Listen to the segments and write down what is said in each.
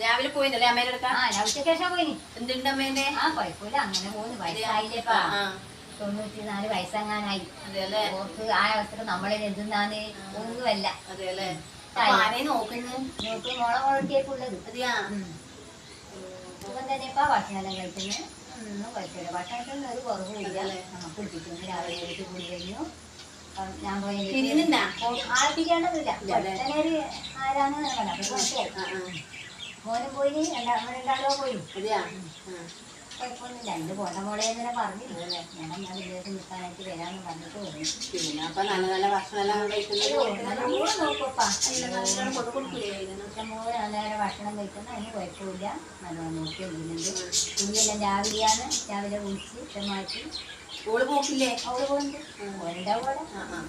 രാവിലെ പോയിന്നല്ലേ അമ്മേനെ ഞാൻ ഉച്ചയ്ക്ക് ശേഷം പോയിനി. എന്തുണ്ട് അമ്മേന്റെ ആ കുഴപ്പമില്ല. അങ്ങനെ പോകുന്നു വയസ്സായില്ലേപ്പാ. ആ. തൊണ്ണൂറ്റി നാല് വയസ്സെങ്ങാനായി ഓർക്ക് ആ അവസരം നമ്മളെ എന്തുന്നാന്ന് ഒന്നുമല്ല. നോക്കുന്നു? നോക്ക് മോളെ മോളൊക്കെയായിട്ടുള്ളത് അതെയാ? തന്നെ തന്നെപ്പാ. ഭക്ഷണമെല്ലാം കഴിക്കുന്നത് ഒന്നും കുഴപ്പമില്ല. ഭക്ഷണത്തിനൊന്നും ഒരു കുറവുമില്ല. ഇല്ല കുടിപ്പിക്കുന്നു രാവിലെ കൂടി കഴിഞ്ഞു. ഞാൻ പോയി? ഒറ്റനേര് ആരാന്ന് മനസ്സിലായി മോനും പോയി രണ്ടാ രണ്ടാളോ പോയി. കുഴപ്പമൊന്നുമില്ല. എന്റെ പോട്ട മോളെ ഇങ്ങനെ പറഞ്ഞില്ലേ? ഞാൻ ഞാൻ വിദേശം നിൽക്കാനായിട്ട് വരാമെന്ന് പറഞ്ഞിട്ട് വന്നു പിന്നെ അപ്പൊ നല്ല നല്ല ഭക്ഷണം എല്ലാം കഴിക്കുന്നത് നല്ലോണം നോക്കപ്പാ നല്ലോണം കൊണ്ട് കൊടുക്കൂലേ ഇതിന്? ഇഷ്ടംപോലെ നല്ല നല്ല ഭക്ഷണം കഴിക്കുന്ന അതിന് കുഴപ്പമില്ല. നല്ലോണം നോക്കി തുണിയെല്ലാം രാവിലെയാണ് രാവിലെ കുളിച്ച് ഇഷ്ടമാക്കി ഓൾ പോക്കില്ലേ അവൾ പോകുന്നുണ്ട് ഓരുണ്ടാവും അവിടെ. ആ ആ.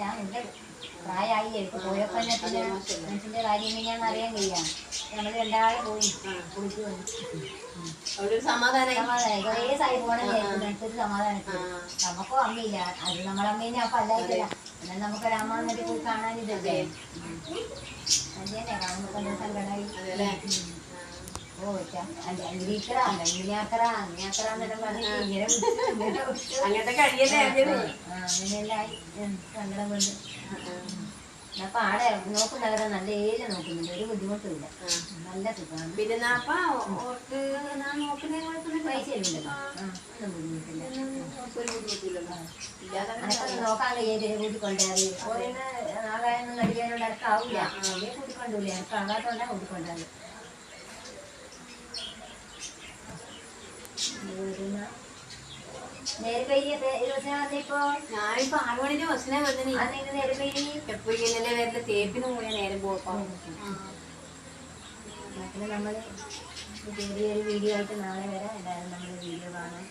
ഞാൻ ഉണ്ട് പ്രായമായി എനിക്ക് പോയപ്പോ തന്നെ പിന്നെ മനുഷ്യന്റെ കാര്യം എങ്ങനെയാണെന്ന് അറിയാൻ കഴിയാം നമ്മൾ രണ്ടാളെ പോയി. കുളിച്ചു വന്നു സമാധാനം കുറേ സായി പോകണം വിചാരിക്കുന്നൊരു സമാധാനത്തിൽ. നമുക്കോ അമ്മയില്ല. അത് നമ്മളെ അമ്മേനെ അപ്പൊ അല്ലായിട്ടില്ല. എന്നാൽ നമുക്കൊരു അമ്മ എന്നിട്ട് പോയി കാണാൻ ഇതല്ലേ അത് തന്നെ കാണുമ്പോ തന്നെ സങ്കടമായി അങ്ങനത്തെ കഴിയല്ലേ അങ്ങനെയെല്ലാം സങ്കടം കൊണ്ട്. അപ്പൊ ആടെ നോക്കുന്നവരെ നല്ല ഏരിയ നോക്കുന്നുണ്ട്. ഒരു ബുദ്ധിമുട്ടില്ല നല്ല സുഖമാണ്. പിന്നെ പൈസ ഇല്ലല്ലോ ആ, ഒന്നും ബുദ്ധിമുട്ടില്ല. ഒരു ബുദ്ധിമുട്ടില്ലല്ലോ. ഇല്ലാതെ അനക്കൊന്ന് നോക്കാൻ കഴിയാതെ കൂട്ടിക്കൊണ്ടാൽ ഓരോന്ന് ആകായൊന്നും കഴിയാനോട് എനിക്ക് ആവില്ല അതേ കൂട്ടിക്കൊണ്ടൂല എനിക്ക് ആകാത്തോണ്ടാ കൂട്ടിക്കൊണ്ടാൽ നേരെ പെയ്യ ദിവസം വന്നിപ്പോ ഞാനിപ്പോ ബസ്സിനെ തേപ്പിന് പോയ നേരം പിന്നെ നമ്മൾ വീഡിയോ ആയിട്ട് നാളെ വരാം. എല്ലാവരും നമ്മുടെ വീഡിയോ കാണാം.